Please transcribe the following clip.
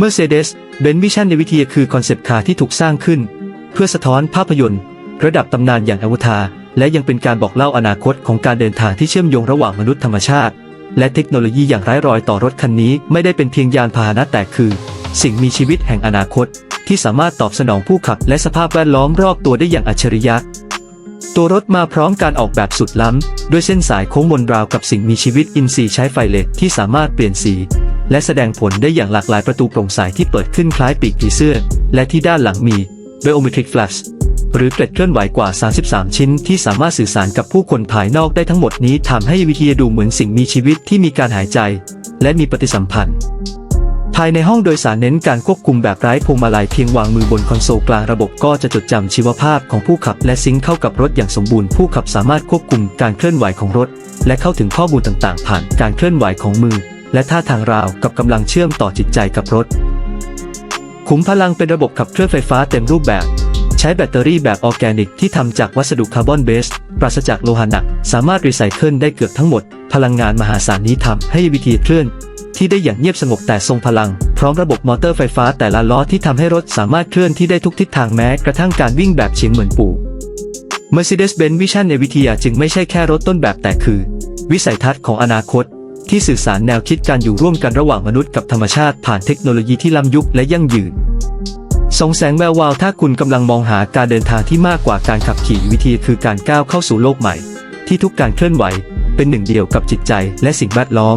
Mercedes Benz Vision ในวิทยาคือคอนเซปต์คาร์ที่ถูกสร้างขึ้น เพื่อสะท้อนภาพยนตร์ ระดับตำนานอย่างอวตารและยังเป็นการบอกเล่าอนาคตของการเดินทางที่เชื่อมโยงระหว่างมนุษย์ธรรมชาติ และเทคโนโลยีอย่างไร้รอยต่อรถคันนี้ไม่ได้เป็นเพียงยานพาหนะแต่คือ สิ่งมีชีวิตแห่งอนาคต ที่สามารถตอบสนองผู้ขับและสภาพแวดล้อมรอบตัวได้อย่างอัจฉริยะตัวรถมาพร้อมการออกแบบสุดล้ำ ด้วยเส้นสายโค้งมนราวกับสิ่งมีชีวิตอินทรีย์ใช้ไฟเลดที่สามารถเปลี่ยนสี และแสดงผลได้อย่างหลากหลายประตูโปร่งใสที่เปิดขึ้นคล้ายปีกผีเสื้อ และที่ด้านหลังมี Biometric Flash หรือเกล็ดเคลื่อนไหวกว่า 33 ชิ้น ที่สามารถสื่อสารกับผู้คนภายนอกได้ทั้งหมดนี้ทำให้วิทยาดูเหมือนสิ่งมีชีวิตที่มีการหายใจ และมีปฏิสัมพันธ์ภายในห้องโดยสารเน้นการควบคุมแบบไร้พวงมาลัยเพียงวางมือบนคอนโซลกลางระบบก็จะจดจำชีวภาพของผู้ขับและซิงค์เข้ากับรถอย่างสมบูรณ์ผู้ขับสามารถควบคุมการเคลื่อนไหวของรถ และเข้าถึงข้อมูลต่างๆ ผ่านการเคลื่อนไหวของมือ และท่าทางราวกับกำลังเชื่อมต่อจิตใจกับรถ ขุมพลังเป็นระบบขับเคลื่อนไฟฟ้าเต็มรูปแบบ ใช้แบตเตอรี่แบบออร์แกนิกที่ทำจากวัสดุคาร์บอนเบส ปราศจากโลหะหนัก สามารถรีไซเคิลได้เกือบทั้งหมด พลังงานมหาศาลนี้ทำให้วิธีเคลื่อน ที่ได้อย่างเงียบสงบแต่ทรงพลัง พร้อมระบบมอเตอร์ไฟฟ้าแต่ละล้อที่ทำให้รถสามารถเคลื่อนที่ได้ทุกทิศทางแม้กระทั่งการวิ่งแบบเฉียงเหมือนปู่ Mercedes-Benz Vision ในวิทยาจึงไม่ใช่แค่รถต้นแบบแต่คือ วิสัยทัศน์ของอนาคต ที่สื่อสารแนวคิดการอยู่ร่วมกันระหว่างมนุษย์กับธรรมชาติผ่านเทคโนโลยีที่ล้ำยุคและยั่งยืนสองแสงแวววาวถ้าคุณกำลังมองหาการเดินทางที่มากกว่าการขับขี่วิธีคือการก้าวเข้าสู่โลกใหม่ ที่ทุกการเคลื่อนไหว เป็นหนึ่งเดียวกับจิตใจและสิ่งแวดล้อม